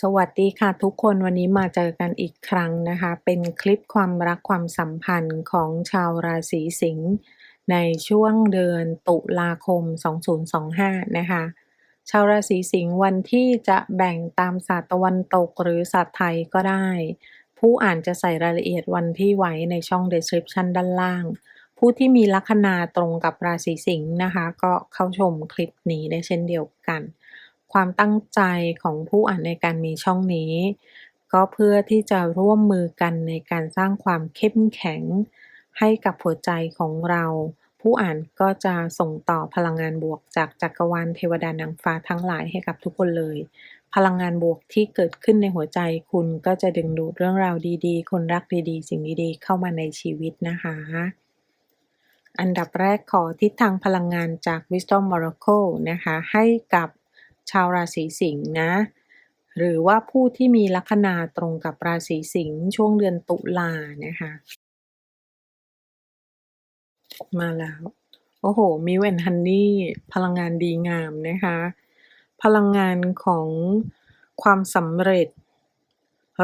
สวัสดีค่ะทุกคนวันนี้มาเจอกันอีกครั้งนะคะ เป็นคลิปความรักความสัมพันธ์ของชาวราศีสิงห์ในช่วงเดือนตุลาคม 2025 นะคะ ชาวราศีสิงห์วันที่จะแบ่งตามศาสตร์ตะวันตกหรือศาสตร์ไทยก็ได้ ผู้อ่านจะใส่รายละเอียดวันที่ไว้ในช่อง description ด้านล่าง ผู้ที่มีลัคนาตรงกับราศีสิงห์นะคะ ก็เข้าชมคลิปนี้ได้เช่นเดียวกัน ความตั้งใจของผู้อ่านในการมีช่องนี้ ก็เพื่อที่จะร่วมมือกันในการสร้างความเข้มแข็ง ให้กับหัวใจของเรา ผู้อ่านก็จะส่งต่อพลังงานบวกจากจักรวาลเทวดานางฟ้าทั้งหลายให้กับทุกคนเลย พลังงานบวกที่เกิดขึ้นในหัวใจคุณก็จะดึงดูดเรื่องราวดีๆ คนรักดีๆ สิ่งดีๆ เข้ามาในชีวิตนะคะอันดับแรกขอทิศทางพลังงานจาก Wisdom Oracle นะคะ ให้กับ ชาวราศีสิงห์นะ หรือว่าผู้ที่มีลัคนาตรงกับราศีสิงห์ช่วงเดือนตุลานะคะ มาแล้ว โอ้โหมิเวนฮันนี่พลังงานดีงามนะคะ พลังงานของความสำเร็จ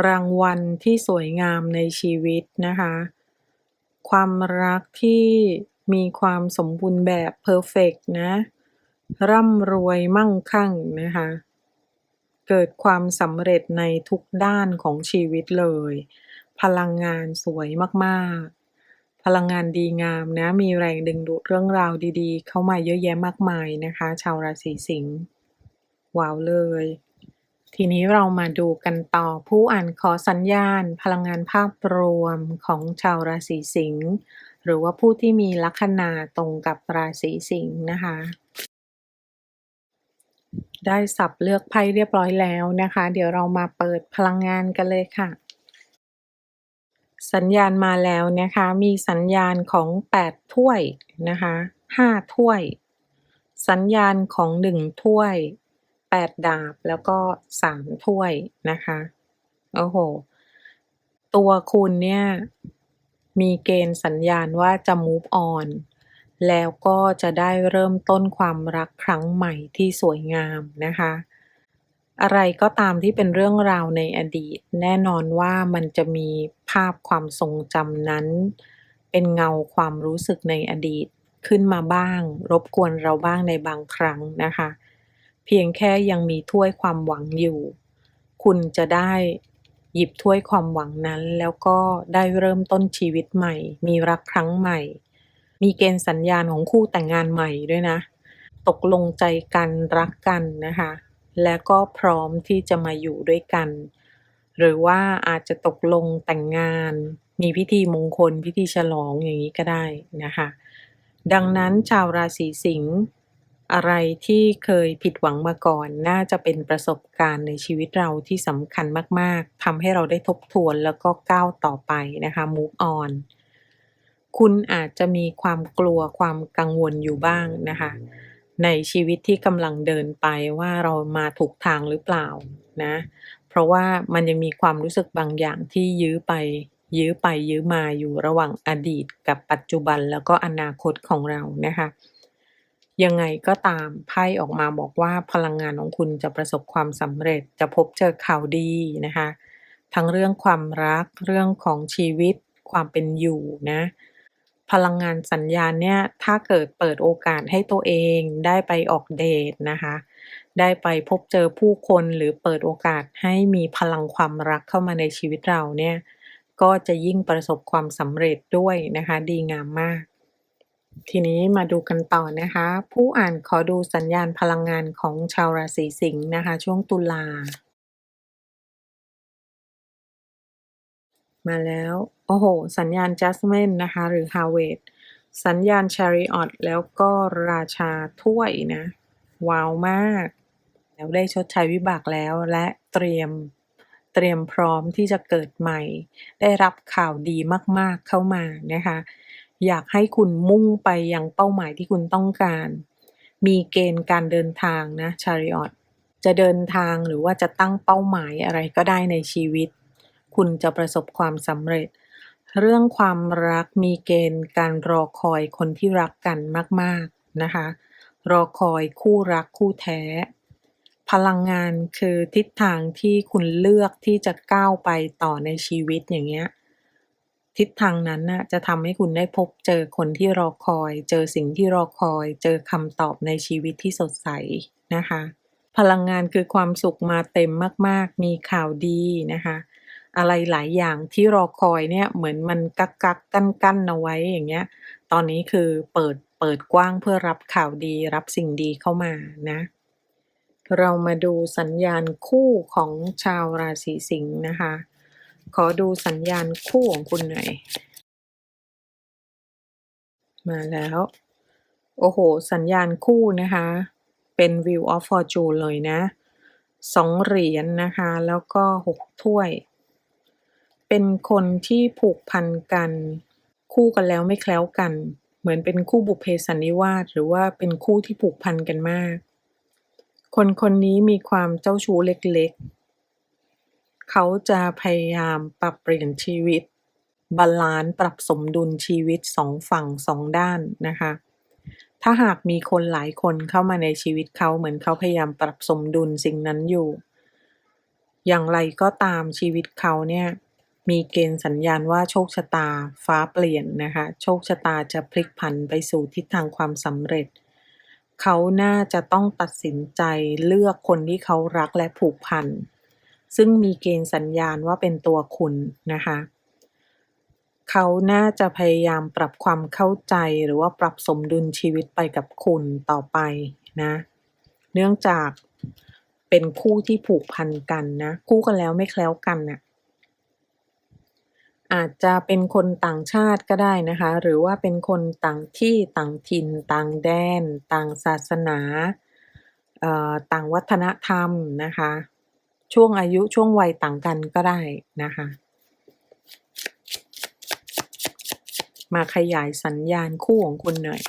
รางวัลที่สวยงามในชีวิตนะคะ ความรักที่มีความสมบูรณ์แบบเพอร์เฟกนะ ร่ำรวยมั่งคั่งนะคะ เกิดความสำเร็จในทุกด้านของชีวิตเลย พลังงานสวยมากๆ พลังงานดีงามนะ มีแรงดึงดูดเรื่องราวดีๆ เข้ามาเยอะแยะมากมายนะคะ ชาวราศีสิงห์ว้าวเลย ทีนี้เรามาดูกันต่อผู้อ่านขอสัญญาณ พลังงานภาพรวมของชาวราศีสิงห์หรือว่าผู้ที่มีลัคนาตรงกับราศีสิงห์นะคะ ได้สับเลือกไพ่เรียบร้อยแล้วนะคะ เดี๋ยวเรามาเปิดพลังงานกันเลยค่ะ สัญญาณมาแล้วนะคะ มีสัญญาณของ 8 ถ้วยนะคะ5ถ้วย สัญญาณของ 1 ถ้วย 8 ดาบแล้วก็ 3 ถ้วยนะคะ โอ้โห ตัวคุณเนี่ย มีเกณฑ์สัญญาณว่าจะ move on แล้วก็จะได้เริ่มต้นความรักครั้งใหม่ที่สวยงามนะคะ อะไรก็ตามที่เป็นเรื่องราวในอดีต แน่นอนว่ามันจะมีภาพความทรงจำนั้น เป็นเงาความรู้สึกในอดีตขึ้นมาบ้าง รบกวนเราบ้างในบางครั้งนะคะ เพียงแค่ยังมีถ้วยความหวังอยู่ คุณจะได้หยิบถ้วยความหวังนั้น แล้วก็ได้เริ่มต้นชีวิตใหม่ มีรักครั้งใหม่ มีเกณฑ์สัญญาณของคู่แต่งงานใหม่ด้วยนะ ตกลงใจกันรักกันนะคะ และก็พร้อมที่จะมาอยู่ด้วยกัน หรือว่าอาจจะตกลงแต่งงาน มีพิธีมงคลพิธีฉลองอย่างนี้ก็ได้นะคะ ดังนั้นชาวราศีสิงห์อะไรที่เคยผิดหวังมาก่อน น่าจะเป็นประสบการณ์ในชีวิตเราที่สำคัญมาก ๆทำให้เราได้ทบทวนแล้วก็ก้าวต่อไปนะคะ move on คุณอาจจะมีความกลัวความกังวลอยู่บ้างนะคะ ในชีวิตที่กำลังเดินไปว่าเรามาถูกทางหรือเปล่านะ เพราะว่ามันยังมีความรู้สึกบางอย่างที่ยื้อไป ยื้อไปยื้อมาอยู่ระหว่างอดีตกับปัจจุบันแล้วก็อนาคตของเรานะคะ ยังไงก็ตามไพ่ออกมาบอกว่าพลังงานของคุณจะประสบความสำเร็จจะพบเจอข่าวดีนะคะ ทั้งเรื่องความรักเรื่องของชีวิตความเป็นอยู่นะ พลังงานสัญญาณเนี่ยถ้าเกิดเปิดโอกาสให้ตัวเองได้ไปออกเดทนะคะ ได้ไปพบเจอผู้คนหรือเปิดโอกาสให้มีพลังความรักเข้ามาในชีวิตเราเนี่ยก็จะยิ่งประสบความสำเร็จด้วยนะคะ ดีงามมาก ทีนี้มาดูกันต่อนะคะ ผู้อ่านขอดูสัญญาณพลังงานของชาวราศีสิงห์นะคะ ช่วงตุลา มาแล้ว โอ้โห สัญญาณ Judgment นะคะ หรือ Harvest สัญญาณ Chariot แล้วก็ราชาถ้วยนะ ว้าวมาก แล้วได้ชดใช้วิบากแล้วและเตรียมเตรียมพร้อมที่จะเกิดใหม่ ได้รับข่าวดีมากๆเข้ามานะคะ อยากให้คุณมุ่งไปยังเป้าหมายที่คุณต้องการ มีเกณฑ์การเดินทางนะ Chariot จะเดินทางหรือว่าจะตั้งเป้าหมายอะไรก็ได้ในชีวิต คุณจะประสบความสำเร็จ เรื่องความรักมีเกณฑ์การรอคอยคนที่รักกันมาก ๆ นะคะ รอคอยคู่รักคู่แท้ พลังงานคือทิศทางที่คุณเลือกที่จะก้าวไปต่อในชีวิตอย่างเงี้ยทิศทางนั้นน่ะจะทำให้คุณได้พบเจอคนที่รอคอย เจอสิ่งที่รอคอย เจอคำตอบในชีวิตที่สดใสนะคะ พลังงานคือความสุขมาเต็มมาก ๆ มีข่าวดีนะคะ อะไรหลายอย่างที่รอคอยเนี่ย เหมือนมันกักกักกั้นกั้นเอาไว้อย่างเงี้ย ตอนนี้คือเปิดเปิดกว้างเพื่อรับข่าวดีรับสิ่งดีเข้ามานะ เรามาดูสัญญาณคู่ของชาวราศีสิงห์นะคะ ขอดูสัญญาณคู่ของคุณหน่อยมาแล้ว โอ้โห สัญญาณคู่นะคะ เป็น Wheel of Fortune เลยนะสองเหรียญนะคะ แล้วก็หกถ้วย เป็นคนที่ผูกพันกัน คู่กันแล้วไม่แคล้วกัน เหมือนเป็นคู่บุพเพสันนิวาสหรือว่าเป็นคู่ที่ผูกพันกันมาก คนคนนี้มีความเจ้าชู้เล็กๆ เขาจะพยายามปรับเปลี่ยนชีวิตบาลานซ์ปรับสมดุลชีวิตสองฝั่งสองด้านนะคะ ถ้าหากมีคนหลายคนเข้ามาในชีวิตเขาเหมือนเขาพยายามปรับสมดุลสิ่งนั้นอยู่ อย่างไรก็ตามชีวิตเขาเนี่ย มีเกณฑ์สัญญาณว่าโชคชะตาฟ้าเปลี่ยนนะคะ โชคชะตาจะพลิกผันไปสู่ทิศทางความสำเร็จ เขาน่าจะต้องตัดสินใจเลือกคนที่เขารักและผูกพัน ซึ่งมีเกณฑ์สัญญาณว่าเป็นตัวคุณนะคะ เขาน่าจะพยายามปรับความเข้าใจหรือว่าปรับสมดุลชีวิตไปกับคุณต่อไปนะ เนื่องจากเป็นคู่ที่ผูกพันกันนะ คู่กันแล้วไม่แคล้วกันน่ะ อาจจะเป็นคนต่างชาติก็ได้นะคะ หรือว่าเป็นคนต่างที่ต่างถิ่น ต่างแดน ต่างศาสนา ต่างวัฒนธรรมนะคะ ช่วงอายุช่วงวัยต่างกันก็ได้นะคะ มาขยายสัญญาณคู่ของคุณหน่อย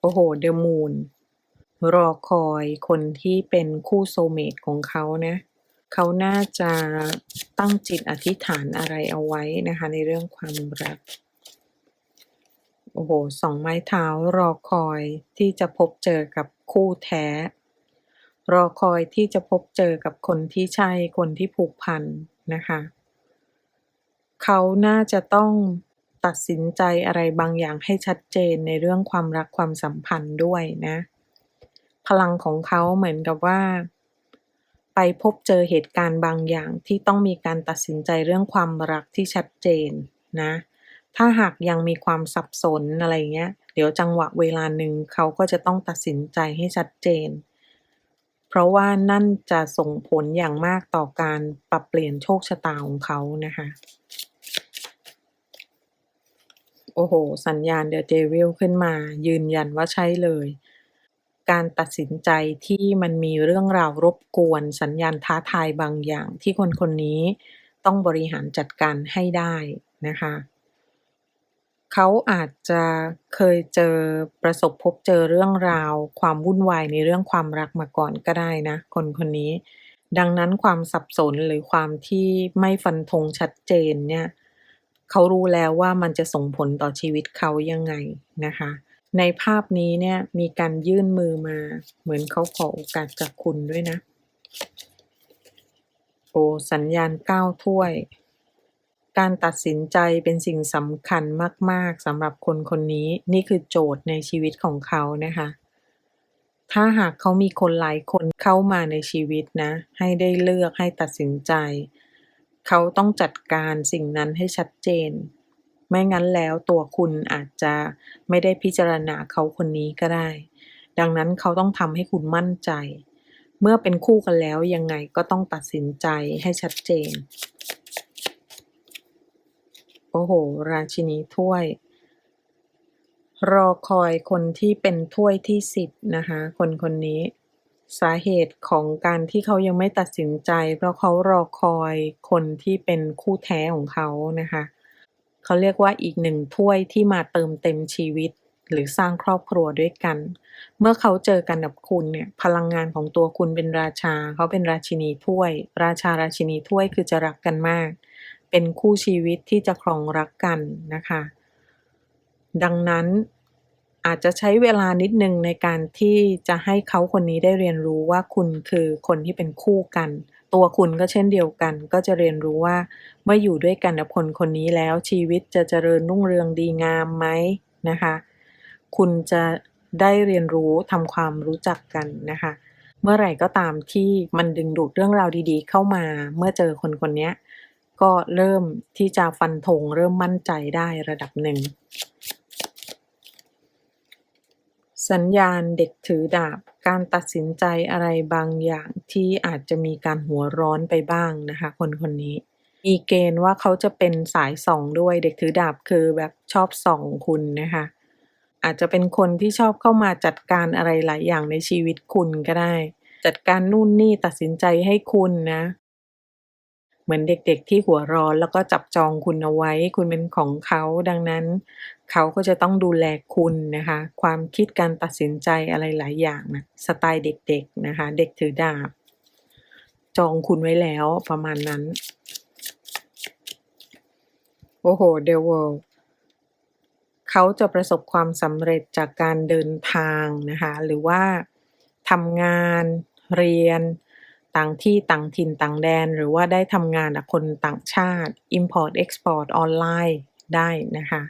โอ้โหเดอะมูนรอคอยคนที่เป็นคู่โซเมตของเขานะ เขาน่าจะตั้งจิตอธิษฐานอะไรเอาไว้นะคะ ในเรื่องความรัก โอ้โหสองไม้เท้ารอคอยที่จะพบเจอกับคู่แท้ รอคอยที่จะพบเจอกับคนที่ใช่คนที่ผูกพันนะคะ เขาน่าจะต้องตัดสินใจอะไรบางอย่างให้ชัดเจนในเรื่องความรักความสัมพันธ์ด้วยนะ พลังของเขาเหมือนกับว่า ไปพบเจอเหตุการณ์บางอย่างที่ต้องมีการตัดสินใจเรื่องความรักที่ชัดเจนนะ ถ้าหากยังมีความสับสนอะไรเงี้ย เดี๋ยวจังหวะเวลาหนึ่งเขาก็จะต้องตัดสินใจให้ชัดเจน เพราะว่านั่นจะส่งผลอย่างมากต่อการปรับเปลี่ยนโชคชะตาของเขานะคะ โอ้โห สัญญาณเดอะเดวิลขึ้นมา ยืนยันว่าใช่เลย การตัดสินใจที่มันมีเรื่องราวรบกวน สัญญาณท้าทายบางอย่างที่คนคนนี้ต้องบริหารจัดการให้ได้นะคะ เขาอาจจะเคยเจอประสบพบเจอเรื่องราว ความวุ่นวายในเรื่องความรักมาก่อนก็ได้นะ คนคนนี้ ดังนั้นความสับสนหรือความที่ไม่ฟันธงชัดเจนเนี่ยเขารู้แล้วว่ามันจะส่งผลต่อชีวิตเขายังไงนะคะ ในภาพนี้เนี่ยมีการยื่นมือมา เหมือนเขาขอโอกาสจากคุณด้วยนะ โอสัญญาณเก้าถ้วย การตัดสินใจเป็นสิ่งสำคัญมาก ๆสำหรับคนคนนี้ นี่คือโจทย์ในชีวิตของเขานะคะ ถ้าหากเขามีคนหลายคนเข้ามาในชีวิตนะ ให้ได้เลือกให้ตัดสินใจ เขาต้องจัดการสิ่งนั้นให้ชัดเจน ไม่งั้นแล้วตัวคุณอาจจะไม่ได้พิจารณาเขาคนนี้ก็ได้ ดังนั้นเขาต้องทำให้คุณมั่นใจ เมื่อเป็นคู่กันแล้วยังไงก็ต้องตัดสินใจให้ชัดเจน โอ้โห ราชินีถ้วย รอคอยคนที่เป็นถ้วยที่สิบนะคะ คนคนนี้สาเหตุของการที่เขายังไม่ตัดสินใจ เพราะเขารอคอยคนที่เป็นคู่แท้ของเขานะคะ เขาเรียกว่าอีกหนึ่งถ้วยที่มาเติมเต็มชีวิต หรือสร้างครอบครัวด้วยกัน เมื่อเขาเจอกันกับคุณเนี่ยพลังงานของตัวคุณเป็นราชา เขาเป็นราชินีถ้วย ราชาราชินีถ้วยคือจะรักกันมาก เป็นคู่ชีวิตที่จะครองรักกันนะคะ ดังนั้นอาจจะใช้เวลานิดนึงในการที่จะให้เขาคนนี้ได้เรียนรู้ว่าคุณคือคนที่เป็นคู่กัน ตัวคุณก็เช่นเดียวกัน ก็จะเรียนรู้ว่า เมื่ออยู่ด้วยกันกับคนคนนี้แล้วชีวิตจะเจริญรุ่งเรืองดีงามไหมนะคะ คุณจะได้เรียนรู้ทำความรู้จักกันนะคะ เมื่อไหร่ก็ตามที่มันดึงดูดเรื่องราวดีๆ เข้ามา เมื่อเจอคนคนนี้ก็เริ่มที่จะฟันธงเริ่มมั่นใจได้ระดับหนึ่ง สัญญาณเด็กถือดาบ การตัดสินใจอะไรบางอย่างที่อาจจะมีการหัวร้อนไปบ้างนะคะ คนคนนี้ มีเกณฑ์ว่าเขาจะเป็นสายส่องด้วยเด็กถือดาบคือแบบชอบส่องคุณนะคะ อาจจะเป็นคนที่ชอบเข้ามาจัดการอะไรหลายอย่างในชีวิตคุณก็ได้ จัดการนู่นนี่ตัดสินใจให้คุณนะ เหมือนเด็กๆที่หัวร้อนแล้วก็จับจองคุณเอาไว้ คุณเป็นของเขาดังนั้น เขาก็จะต้องดูแลคุณนะคะ ความคิดการตัดสินใจอะไรหลายอย่างนะสไตล์เด็กๆนะคะ เด็กถือดาบ จองคุณไว้แล้วประมาณนั้น โอ้โหเดวลเขาจะประสบความสำเร็จจากการเดินทางนะคะ หรือว่าทำงานเรียน ต่างที่ต่างถิ่นต่างแดน หรือว่าได้ทำงานกับคนต่างชาติ Import Export ออนไลน์ได้นะคะ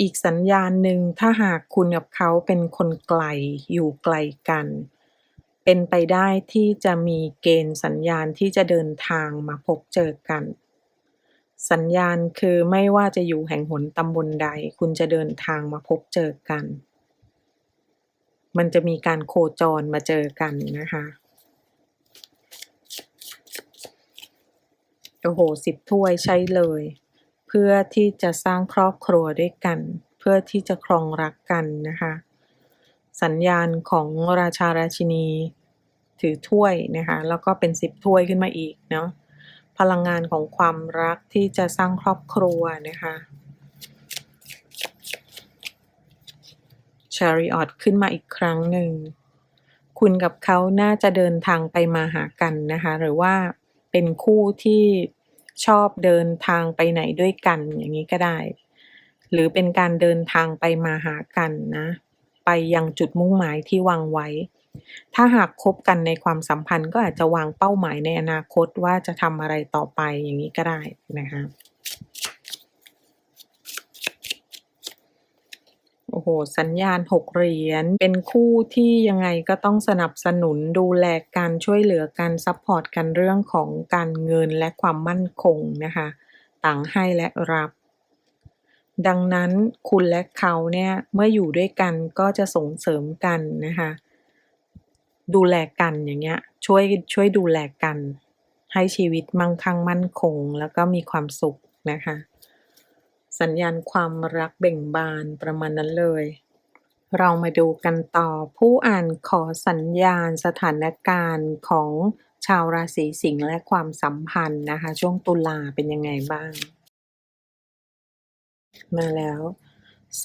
อีกสัญญาณหนึ่งถ้าหากคุณกับเขาเป็นคนไกลอยู่ไกลกัน เป็นไปได้ที่จะมีเกณฑ์สัญญาณที่จะเดินทางมาพบเจอกัน สัญญาณคือไม่ว่าจะอยู่แห่งหนตำบลใด คุณจะเดินทางมาพบเจอกัน มันจะมีการโคจรมาเจอกันนะคะ โอ้โหสิบถ้วยใช้เลย เพื่อที่จะสร้างครอบครัวด้วยกัน เพื่อที่จะครองรักกันนะคะ สัญญาณของราชาราชินี ถือถ้วยนะคะ แล้วก็เป็นสิบถ้วยขึ้นมาอีกเนาะพลังงานของความรักที่จะสร้างครอบครัวนะคะ Chariot ขึ้นมาอีกครั้งหนึ่ง คุณกับเขาน่าจะเดินทางไปมาหากันนะคะ หรือว่าเป็นคู่ที่ชอบเดินทางไปไหนด้วยกันอย่างนี้ก็ได้ หรือเป็นการเดินทางไปมาหากันนะ ไปยังจุดมุ่งหมายที่วางไว้ ถ้าหากคบกันในความสัมพันธ์ก็อาจจะวางเป้าหมายในอนาคตว่าจะทำอะไรต่อไปอย่างนี้ก็ได้นะคะ โอ้โห สัญญาณหกเหรียญ เป็นคู่ที่ยังไงก็ต้องสนับสนุนดูแลกันช่วยเหลือกันซัพพอร์ตกันเรื่องของการเงินและความมั่นคงนะคะ ต่างให้และรับ ดังนั้นคุณและเขาเนี่ยเมื่ออยู่ด้วยกันก็จะส่งเสริมกันนะคะ ดูแลกันอย่างเงี้ยช่วยช่วยดูแลกัน ให้ชีวิตมั่งคั่งมั่นคง แล้วก็มีความสุขนะคะ สัญญาณความรักเบ่งบานประมาณนั้นเลย เรามาดูกันต่อผู้อ่านขอสัญญาณสถานการณ์ของชาวราศีสิงห์และความสัมพันธ์นะคะ ช่วงตุลาเป็นยังไงบ้าง มาแล้ว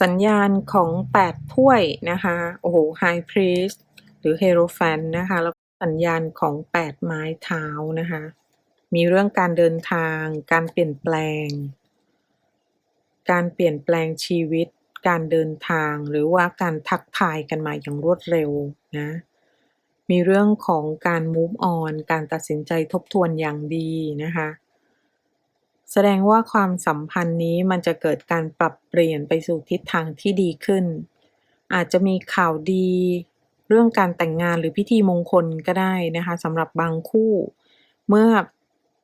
สัญญาณของ8ถ้วยนะคะโอ้โห High Priest หรือ Hierophant นะคะแล้วสัญญาณของ8ไม้เท้านะคะ มีเรื่องการเดินทาง การเปลี่ยนแปลง การเปลี่ยนแปลงชีวิต การเดินทาง หรือว่าการทักทายกันมาอย่างรวดเร็วนะ มีเรื่องของการ move on การตัดสินใจทบทวนอย่างดีนะคะแสดงว่าความสัมพันธ์นี้มันจะเกิดการปรับเปลี่ยนไปสู่ทิศทางที่ดีขึ้น อาจจะมีข่าวดี เรื่องการแต่งงานหรือพิธีมงคลก็ได้นะคะสำหรับบางคู่ เมื่อ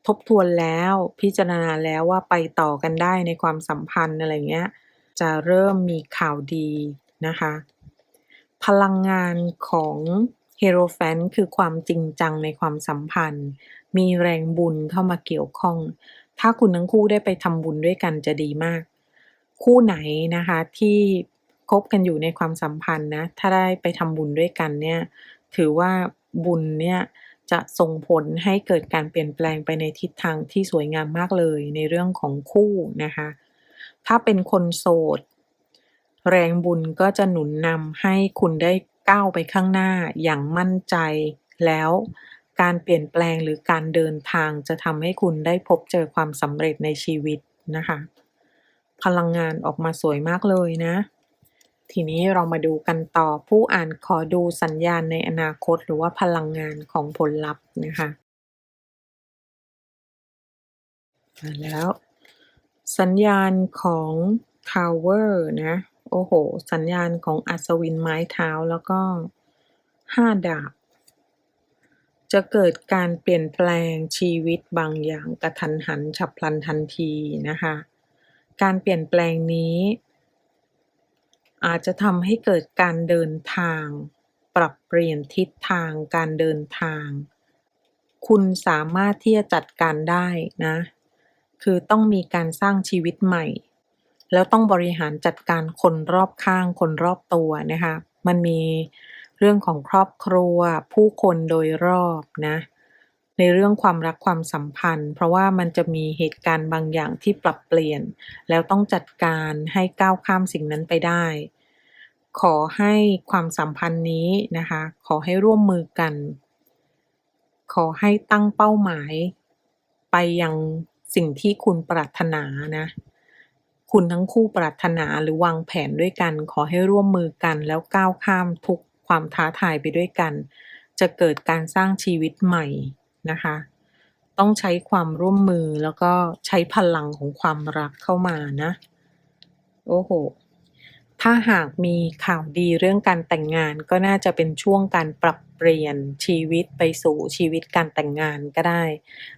ทบทวนแล้ว พิจารณาแล้วว่าไปต่อกันได้ในความสัมพันธ์อะไรเงี้ยจะเริ่มมีข่าวดีนะคะ พลังงานของเฮโรแฟนคือความจริงจังในความสัมพันธ์ มีแรงบุญเข้ามาเกี่ยวข้อง ถ้าคุณทั้งคู่ได้ไปทำบุญด้วยกันจะดีมาก คู่ไหนนะคะที่คบกันอยู่ในความสัมพันธ์นะ ถ้าได้ไปทำบุญด้วยกันเนี่ย ถือว่าบุญเนี่ย จะส่งผลให้เกิดการเปลี่ยนแปลงไปในทิศทางที่สวยงามมากเลยในเรื่องของคู่นะคะ ถ้าเป็นคนโสด แรงบุญก็จะหนุนนำให้คุณได้ก้าวไปข้างหน้าอย่างมั่นใจแล้วการเปลี่ยนแปลงหรือการเดินทางจะทำให้คุณได้พบเจอความสำเร็จในชีวิตนะคะ พลังงานออกมาสวยมากเลยนะ ทีนี้เรามาดูกันต่อผู้อ่านขอดูสัญญาณในอนาคตหรือว่าพลังงานของผลลัพธ์นะคะมาแล้วสัญญาณของ Tower นะ โอ้โห สัญญาณของอัศวินไม้เท้าแล้วก็ห้าดาบ จะเกิดการเปลี่ยนแปลงชีวิตบางอย่างกระทันหันฉับพลันทันทีนะคะ การเปลี่ยนแปลงนี้ อาจจะทำให้เกิดการเดินทาง ปรับเปลี่ยนทิศทางการเดินทาง คุณสามารถที่จะจัดการได้นะ คือต้องมีการสร้างชีวิตใหม่ แล้วต้องบริหารจัดการคนรอบข้างคนรอบตัวนะคะ มันมีเรื่องของครอบครัวผู้คนโดยรอบนะ ในเรื่องความรักความสัมพันธ์ เพราะว่ามันจะมีเหตุการณ์บางอย่างที่ปรับเปลี่ยน แล้วต้องจัดการให้ก้าวข้ามสิ่งนั้นไปได้ ขอให้ความสัมพันธ์นี้นะคะ ขอให้ร่วมมือกัน ขอให้ตั้งเป้าหมาย ไปยังสิ่งที่คุณปรารถนานะ คุณทั้งคู่ปรารถนาหรือวางแผนด้วยกัน ขอให้ร่วมมือกัน แล้วก้าวข้ามทุกความท้าทายไปด้วยกัน จะเกิดการสร้างชีวิตใหม่ นะคะ ต้องใช้ความร่วมมือแล้วก็ใช้พลังของความรักเข้ามานะ โอ้โห ถ้าหากมีข่าวดีเรื่องการแต่งงานก็น่าจะเป็นช่วงการปรับเปลี่ยนชีวิตไปสู่ชีวิตการแต่งงานก็ได้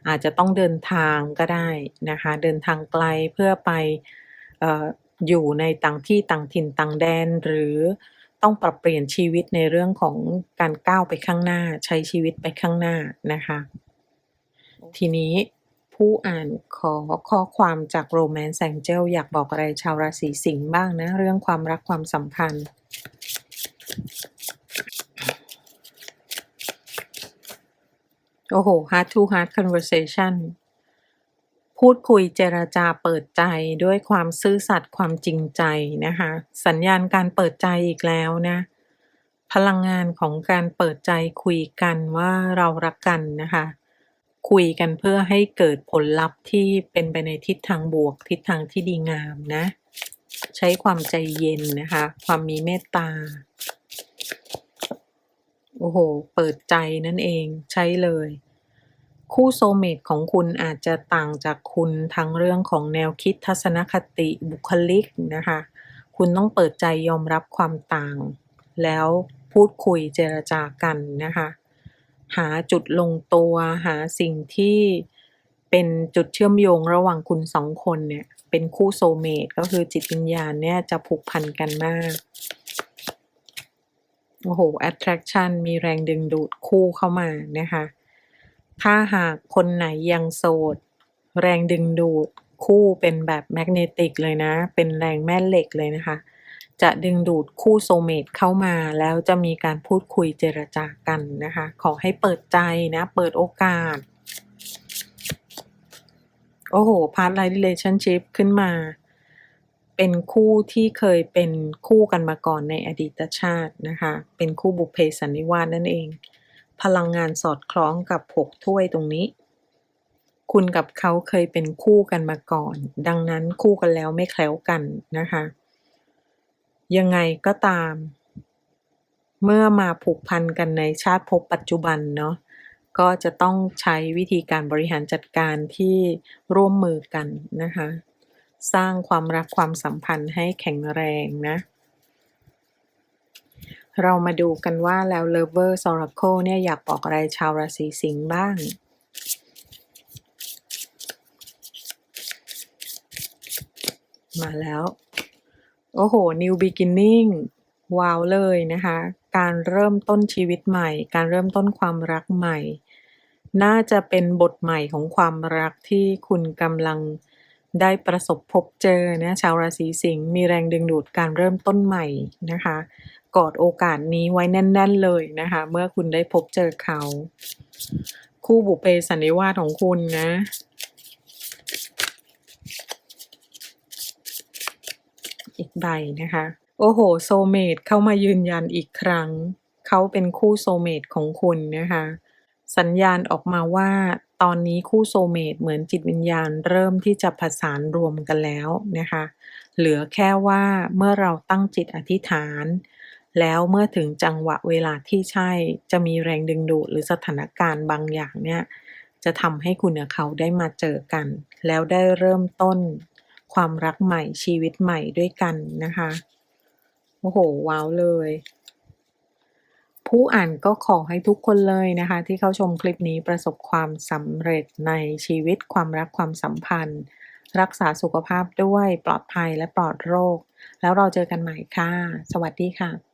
อาจจะต้องเดินทางก็ได้นะคะ เดินทางไกลเพื่อไปอออยู่ในต่างที่ต่างถิ่นต่างแดนหรือ ต้องปรับเปลี่ยนชีวิตในเรื่องของการก้าวไปข้างหน้า ใช้ชีวิตไปข้างหน้านะคะ ทีนี้ผู้อ่านขอข้อความจากโรแมนต์แ n งเจลอยากบอกอะไรชาวราศีสิงห์บ้างนะ เรื่องความรักความสัมพันธ์ โอ้โห heart to heart conversation พูดคุยเจรจาเปิดใจด้วยความซื่อสัตย์ความจริงใจนะคะ สัญญาณการเปิดใจอีกแล้วนะ พลังงานของการเปิดใจคุยกันว่าเรารักกันนะคะ คุยกันเพื่อให้เกิดผลลัพธ์ที่เป็นไปในทิศทางบวก ทิศทางที่ดีงามนะ ใช้ความใจเย็นนะคะ ความมีเมตตาโอ้โห เปิดใจนั่นเองใช้เลย คู่โซลเมตของคุณอาจจะต่างจากคุณทั้งเรื่องของแนวคิดทัศนคติบุคลิกนะคะ คุณต้องเปิดใจยอมรับความต่าง แล้วพูดคุยเจรจากันนะคะ หาจุดลงตัวหาสิ่งที่เป็นจุดเชื่อมโยงระหว่างคุณสองคนเนี่ย เป็นคู่โซเมตก็คือจิตวิญญาณเนี่ยจะผูกพันกันมาก โอ้โห attraction มีแรงดึงดูดคู่เข้ามานะคะ ถ้าหากคนไหนยังโสด แรงดึงดูดคู่เป็นแบบแมกเนติกเลยนะ เป็นแรงแม่เหล็กเลยนะคะ จะดึงดูดคู่โซเมตเข้ามา แล้วจะมีการพูดคุยเจรจากันนะคะ ขอให้เปิดใจนะ เปิดโอกาส โอ้โห พาร์ทไลท์ relationship ขึ้นมา เป็นคู่ที่เคยเป็นคู่กันมาก่อนในอดีตชาตินะคะ เป็นคู่บุพเพสันนิวาสนั่นเอง พลังงานสอดคล้องกับหกถ้วยตรงนี้ คุณกับเขาเคยเป็นคู่กันมาก่อน ดังนั้นคู่กันแล้วไม่แคล้วกันนะคะ ยังไงก็ตาม เมื่อมาผูกพันกันในชาติภพปัจจุบันเนาะก็จะต้องใช้วิธีการบริหารจัดการที่ร่วมมือกันนะคะ สร้างความรักความสัมพันธ์ให้แข็งแรงนะ เรามาดูกันว่าแล้ว Lovers Oracle เนี่ยอยากบอกอะไรชาวราศีสิงห์บ้าง มาแล้ว โอ้โห New Beginning ว้าวเลยนะคะ การเริ่มต้นชีวิตใหม่ การเริ่มต้นความรักใหม่ น่าจะเป็นบทใหม่ของความรักที่คุณกำลังได้ประสบพบเจอนะชาวราศีสิงห์มีแรงดึงดูดการเริ่มต้นใหม่นะคะ กอดโอกาสนี้ไว้แน่น ๆ เลยนะคะ เมื่อคุณได้พบเจอเขา คู่บุเพสันนิวาสของคุณนะอีกใบนะคะ โอ้โห โซเมตเข้ามายืนยันอีกครั้ง เขาเป็นคู่โซเมตของคุณนะคะ สัญญาณออกมาว่า ตอนนี้คู่โซเมตเหมือนจิตวิญญาณเริ่มที่จะผสานรวมกันแล้วนะคะ เหลือแค่ว่าเมื่อเราตั้งจิตอธิษฐาน แล้วเมื่อถึงจังหวะเวลาที่ใช่ จะมีแรงดึงดูดหรือสถานการณ์บางอย่างเนี่ยจะทำให้คุณกับเขาได้มาเจอกัน แล้วได้เริ่มต้นความรักใหม่ชีวิตใหม่ด้วยกันนะคะโอ้โหว้าวเลย ผู้อ่านก็ขอให้ทุกคนเลยนะคะ ที่เข้าชมคลิปนี้ประสบความสำเร็จในชีวิตความรักความสัมพันธ์ รักษาสุขภาพด้วยปลอดภัยและปลอดโรค แล้วเราเจอกันใหม่ค่ะ สวัสดีค่ะ